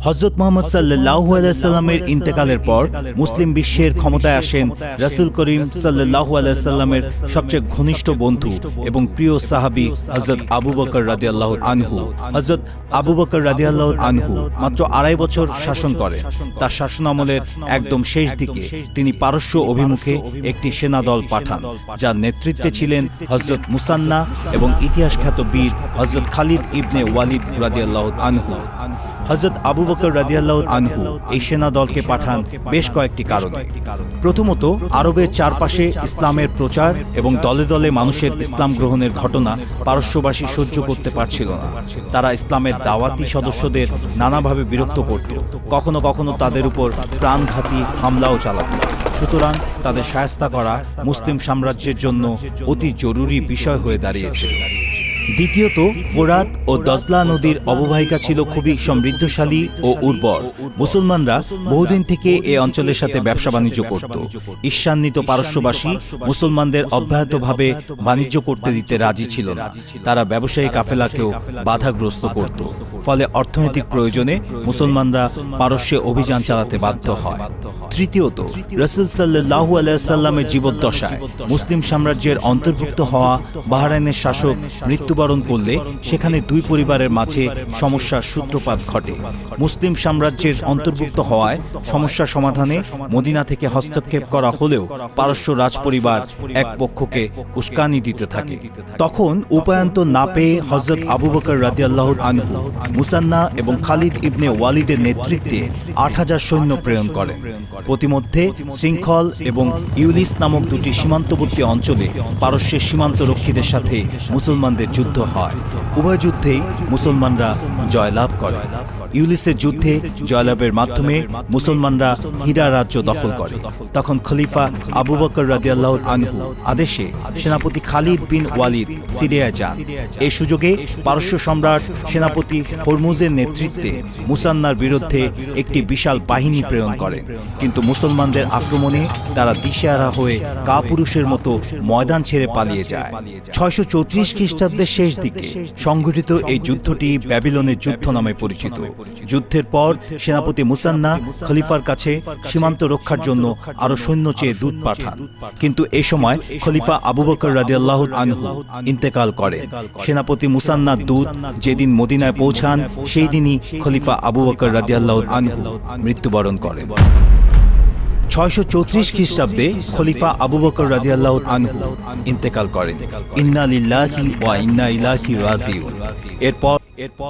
হজরত মোহাম্মদ সাল্লাহ আলাইসাল্লামের ইন্তেকালের পর মুসলিম বিশ্বের ক্ষমতায় আসেন রাসুল করিম সাল্লাহ আলাইসাল্লামের সবচেয়ে ঘনিষ্ঠ বন্ধু এবং প্রিয় সাহাবি হজরত আবু বকর রাদি আল্লাহ আনহু। হজরত আবু বকর রাদি আল্লাহ আনহু মাত্র আড়াই বছর শাসন করেন তার শাসন শাসনামলের একদম শেষ দিকে তিনি পারস্য অভিমুখে একটি সেনাদল পাঠান যার নেতৃত্বে ছিলেন হজরত মুসান্না এবং ইতিহাস খ্যাত বীর হজরত খালিদ ইবনে ওয়ালিদ রাজি আল্লাহ আনহু। হজরত আবু বকর রাদিয়াল্লাহ আনহু এই সেনা দলকে পাঠান বেশ কয়েকটি কারণে। প্রথমত আরবের চারপাশে ইসলামের প্রচার এবং দলে দলে মানুষের ইসলাম গ্রহণের ঘটনা পারস্যবাসী সহ্য করতে পারছিল না। তারা ইসলামের দাওয়াতি সদস্যদের নানাভাবে বিরক্ত করত। কখনো কখনো তাদের উপর প্রাণঘাতী হামলাও চালাত। সুতরাং তাদের সায়স্তা করা মুসলিম সাম্রাজ্যের জন্য অতি জরুরি বিষয় হয়ে দাঁড়িয়েছে দ্বিতীয়ত, ফোরাত ও দজলা নদীর অববাহিকা ছিল খুবই সমৃদ্ধশালী ও উর্বর। মুসলমানরা বহুদিন থেকে এ অঞ্চলের সাথে ব্যবসা বাণিজ্য করত। ঈর্ষান্বিত পারস্যবাসী মুসলমানদের অব্যাহতভাবে বাণিজ্য করতে দিতে রাজি ছিল না। তারা ব্যবসায়ী কাফেলাকেও বাধাগ্রস্ত করত। ফলে অর্থনৈতিক প্রয়োজনে মুসলমানরা পারস্যে অভিযান চালাতে বাধ্য হয়। তৃতীয়ত, রসুল সাল্লাহু আলাইসাল্লামের জীবদ্দশায় মুসলিম সাম্রাজ্যের অন্তর্ভুক্ত হওয়া বাহরাইনের শাসক মৃত্যুবরণ করলে সেখানে দুই পরিবারের মাঝে সমস্যার সূত্রপাত ঘটে। মুসলিম সাম্রাজ্যের অন্তর্ভুক্ত হওয়ায় সমস্যা সমাধানে মদিনা থেকে হস্তক্ষেপ করা হলেও পারস্য রাজপরিবার এক পক্ষকে উস্কানি দিতে থাকে। তখন উপায়ন্ত না পেয়ে হজরত আবু বকর রাদিয়াল্লাহু আনহু, মুসান্না এবং খালিদ ইবনে ওয়ালিদের নেতৃত্বে আট হাজার সৈন্য প্রেরণ করেন। প্রতিমধ্যে শৃঙ্খল এবং ইউলিস নামক দুটি সীমান্তবর্তী অঞ্চলে পারস্যের সীমান্ত রক্ষীদের সাথে মুসলমানদের যুদ্ধ হয়। উভয় যুদ্ধেই মুসলমানরা জয়লাভ করে। ইউলিসের যুদ্ধে জয়লাভের মাধ্যমে মুসলমানরা হীরা রাজ্য দখল করে। তখন খলিফা আবু বকর রাদিয়াল্লাহ আনহু আদেশে সেনাপতি খালিদ বিন ওয়ালিদ সিরিয়ায় যান। এই সুযোগে পারস্য সম্রাট সেনাপতি হরমুজের নেতৃত্বে মুসান্নার বিরুদ্ধে একটি বিশাল বাহিনী প্রেরণ করেন কিন্তু মুসলমানদের আক্রমণে তারা দিশেহারা হয়ে কাপুরুষের মতো ময়দান ছেড়ে পালিয়ে যায়। ছয়শো চৌত্রিশ খ্রিস্টাব্দের শেষ দিকে সংঘটিত এই যুদ্ধটি ব্যাবিলনের যুদ্ধ নামে পরিচিত। যুদ্ধের পর সেনাপতি মুসান্না খলিফার কাছে সীমান্ত রক্ষার জন্য আরও সৈন্য চেয়ে দূত পাঠান। কিন্তু এ সময় খলিফা আবু বকর রাদিয়াল্লাহু আনহু ইন্তেকাল করেন সেনাপতি মুসান্না দূত যেদিন মদিনায় পৌঁছান সেই দিনই খলিফা আবু বকর রাদিয়াল্লাহু আনহু মৃত্যুবরণ করেন। ছয়শো চৌত্রিশ খ্রিস্টাব্দে খলিফা আবু বকর রাদিয়াল্লাহু আনহু ইন্তেকাল করেন। ইন্না লিল্লাহি ওয়া ইন্না ইলাইহি রাজিউন। এরপর এরপর